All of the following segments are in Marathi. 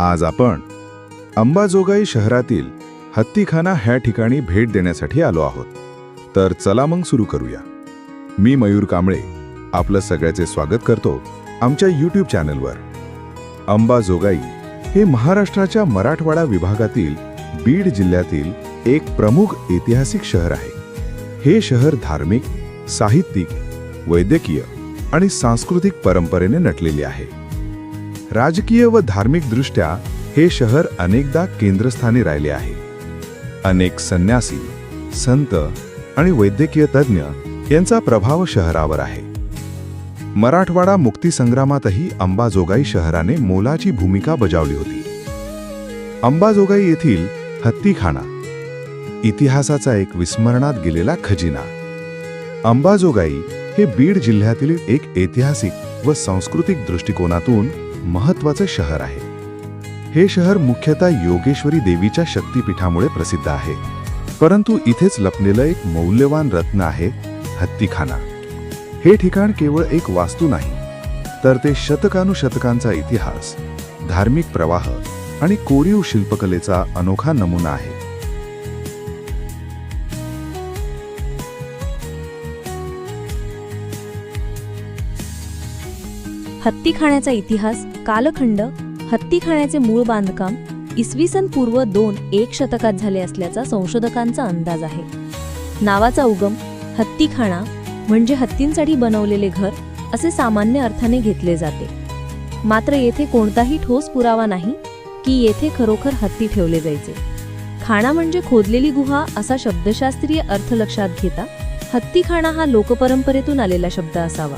आज आपण अंबाजोगाई शहरातील हत्तीखाना ह्या ठिकाणी भेट देण्यासाठी आलो आहोत. तर चला मग सुरू करूया. मी मयूर कांबळे आपलं सगळ्याचे स्वागत करतो आमच्या यूट्यूब चॅनलवर. अंबाजोगाई हे महाराष्ट्राच्या मराठवाडा विभागातील बीड जिल्ह्यातील एक प्रमुख ऐतिहासिक शहर आहे. हे शहर धार्मिक साहित्यिक वैद्यकीय आणि सांस्कृतिक परंपरेने नटलेले आहे. राजकीय व धार्मिकदृष्ट्या हे शहर अनेकदा केंद्रस्थानी राहिले आहे. अनेक संन्यासी संत आणि वैद्यकीय तज्ज्ञ यांचा प्रभाव शहरावर आहे. मराठवाडा मुक्तीसंग्रामातही अंबाजोगाई शहराने मोलाची भूमिका बजावली होती. अंबाजोगाई येथील हत्तीखाना इतिहासाचा एक विस्मरणात गेलेला खजिना. अंबाजोगाई हे बीड जिल्ह्यातील एक ऐतिहासिक व सांस्कृतिक दृष्टिकोनातून महत्त्वाचे शहर आहे. हे शहर मुख्यतः योगेश्वरी देवीच्या शक्तिपीठामुळे प्रसिद्ध आहे. परंतु इथेच लपलेलं एक मौल्यवान रत्न आहे हत्तीखाना. हे ठिकाण केवळ एक वास्तू नाही तर ते शतकानुशतकांचा इतिहास धार्मिक प्रवाह आणि कोरीव शिल्पकलेचा अनोखा नमुना आहे. हत्तीखाण्याचा इतिहास कालखंड हत्तीखाण्याचे मूळ बांधकाम इसवी सन पूर्व दोन एक शतकात झाले असल्याचा संशोधकांचा अंदाज आहे. नावाचा उगम हत्तीखाणा म्हणजे हत्तींसाठी बनवलेले घर असे सामान्य अर्थाने घेतले जाते. मात्र येथे कोणताही ठोस पुरावा नाही की येथे खरोखर हत्ती ठेवले जायचे. खाणा म्हणजे खोदलेली गुहा असा शब्दशास्त्रीय अर्थ लक्षात घेता हत्तीखाणा हा लोकपरंपरेतून आलेला शब्द असावा.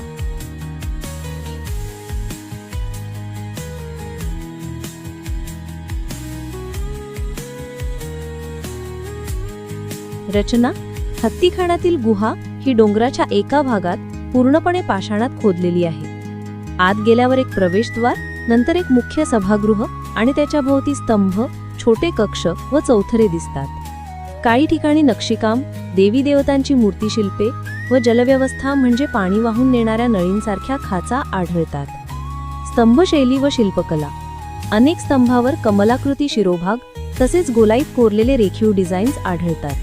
रचना हत्तीखानातील गुहा ही डोंगराच्या एका भागात पूर्णपणे पाषाणात खोदलेली आहे. आत गेल्यावर एक प्रवेशद्वार नंतर एक मुख्य सभागृह आणि त्याच्या भोवती स्तंभ छोटे कक्ष व चौथरे दिसतात. काही ठिकाणी नक्षीकाम देवी देवतांची मूर्तीशिल्पे व जलव्यवस्था म्हणजे पाणी वाहून नेणाऱ्या नळींसारख्या खाचा आढळतात. स्तंभशैली व शिल्पकला. अनेक स्तंभावर कमलाकृती शिरोभाग तसेच गोलाईत कोरलेले रेखीव डिझाईन्स आढळतात.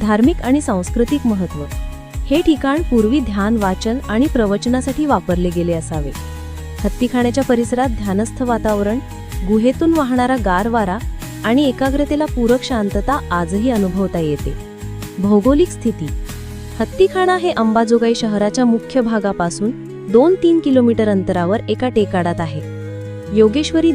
धार्मिक आणि सांस्कृतिक महत्त्व हे ठिकाण पूर्वी ध्यान वाचन आणि प्रवचनासाठी वापरले गेले असावे. हत्तीखाण्याच्या परिसरात ध्यानस्थ वातावरण गुहेतून वाहणारा गार वारा आणि एकाग्रतेला पूरक शांतता आजही अनुभवता येते. भौगोलिक स्थिती. हत्तीखाणा हे अंबाजोगाई शहराच्या मुख्य भागापासून दोन तीन किलोमीटर अंतरावर एका टेकाडात आहे. योगेश्वरी